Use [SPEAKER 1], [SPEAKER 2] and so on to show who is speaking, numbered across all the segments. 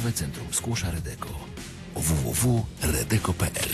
[SPEAKER 1] Nowe Centrum Skłosza Redeko. Www.redeko.pl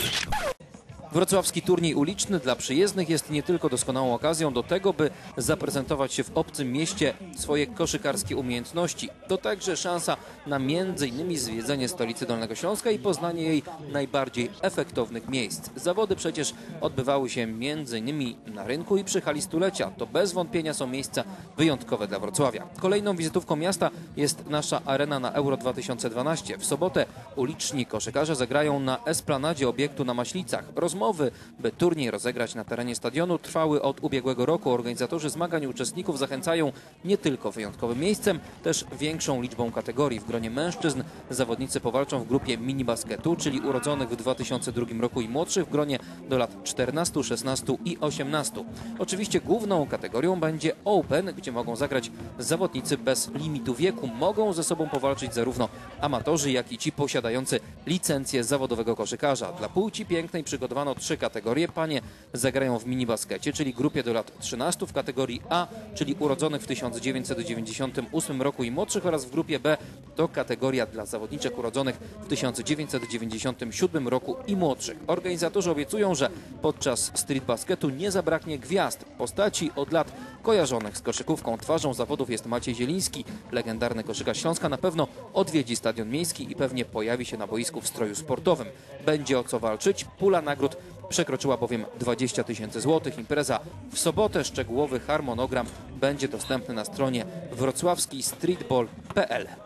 [SPEAKER 2] Wrocławski turniej uliczny dla przyjezdnych jest nie tylko doskonałą okazją do tego, by zaprezentować się w obcym mieście swoje koszykarskie umiejętności. To także szansa na m.in. zwiedzenie stolicy Dolnego Śląska i poznanie jej najbardziej efektownych miejsc. Zawody przecież odbywały się m.in. na rynku i przy hali stulecia. To bez wątpienia są miejsca wyjątkowe dla Wrocławia. Kolejną wizytówką miasta jest nasza arena na Euro 2012. W sobotę uliczni koszykarze zagrają na esplanadzie obiektu na Maślicach. Rozmowy, by turniej rozegrać na terenie stadionu, trwały od ubiegłego roku. Organizatorzy zmagań uczestników zachęcają nie tylko wyjątkowym miejscem, też większą liczbą kategorii. W gronie mężczyzn zawodnicy powalczą w grupie minibasketu, czyli urodzonych w 2002 roku i młodszych w gronie do lat 14, 16 i 18. Oczywiście główną kategorią będzie Open, gdzie mogą zagrać zawodnicy bez limitu wieku. Mogą ze sobą powalczyć zarówno amatorzy, jak i ci posiadający licencję zawodowego koszykarza. Dla płci pięknej przygotowano trzy kategorie. Panie zagrają w minibaskecie, czyli grupie do lat 13 w kategorii A, czyli urodzonych w 1998 roku i młodszych oraz w grupie B to kategoria dla zawodniczek urodzonych w 1997 roku i młodszych. Organizatorzy obiecują, że podczas street basketu nie zabraknie gwiazd, postaci od lat kojarzonych z koszykówką. Twarzą zawodów jest Maciej Zieliński, legendarny koszykarz Śląska. Na pewno odwiedzi Stadion Miejski i pewnie pojawi się na boisku w stroju sportowym. Będzie o co walczyć. Pula nagród przekroczyła bowiem 20 tysięcy złotych. Impreza w sobotę. Szczegółowy harmonogram będzie dostępny na stronie wrocławski streetball.pl.